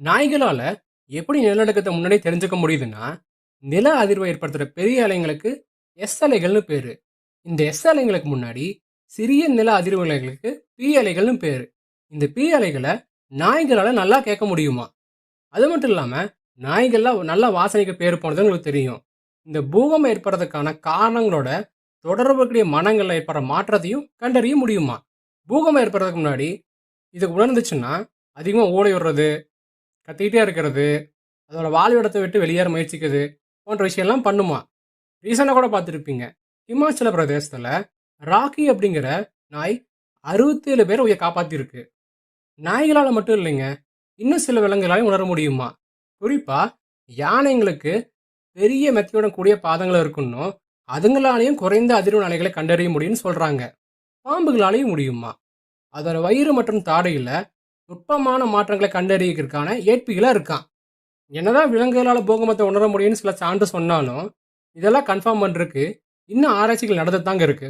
நாய்களால எப்படி நிலநடுக்கத்தை முன்னாடி தெரிஞ்சுக்க முடியுதுன்னா நில அதிர்வை ஏற்படுத்துகிற பெரிய அலைங்களுக்கு எஸ் அலைகள்னு பேர். இந்த எஸ் அலைங்களுக்கு முன்னாடி சிறிய நில அதிர்வு அலைகளுக்கு பி அலைகள்னு பேர். இந்த பி அலைகளை நாய்களால் நல்லா கேட்க முடியுமா? அது மட்டும் இல்லாமல் நாய்கள்லாம் நல்லா வாசனைக்கு பேர் போனது உங்களுக்கு தெரியும். இந்த பூகம்பம் ஏற்படுறதுக்கான காரணங்களோட தொடர்புக்குரிய மனங்களில் ஏற்படுற மாற்றத்தையும் கண்டறிய முடியுமா? பூகம்பம் ஏற்படுறதுக்கு முன்னாடி இது உணர்ந்துச்சுன்னா அதிகமாக ஓடி விடுறது கத்திக்கிட்டே இருக்கிறது. அதோட வாழ்விடத்தை விட்டு வெளியேற முயற்சிக்குது. போன்ற விஷயம்லாம் பண்ணுமா? ரீசனாக கூட பார்த்துருப்பீங்க. இமாச்சல பிரதேசத்தில் ராக்கி அப்படிங்கிற நாய் அறுபத்தேழு பேர் உயிர் காப்பாற்றிருக்கு நாய்களால் மட்டும் இல்லைங்க. இன்னும் சில விலங்குகளாலையும் உணர முடியுமா? குறிப்பாக யானைங்களுக்கு பெரிய மெத்தையுடன் கூடிய பாதங்கள் இருக்கணும் அதுங்களாலையும் குறைந்த அதிர்வு அலைகளை கண்டறிய முடியும்னு சொல்கிறாங்க பாம்புகளாலையும் முடியுமா? அதோட வயிறு மற்றும் தாடையில் நுட்பமான மாற்றங்களை கண்டறியறதுக்கான ஏற்பிகளாக இருக்கான். என்னதான் விலங்குகளால் பூகம்பத்தை உணர முடியும்னு சில சான்று சொன்னாலும் இதெல்லாம் கன்ஃபார்ம் பண்ணுறதுக்கு இன்னும் ஆராய்ச்சிகள் நடந்து தாங்க இருக்கு.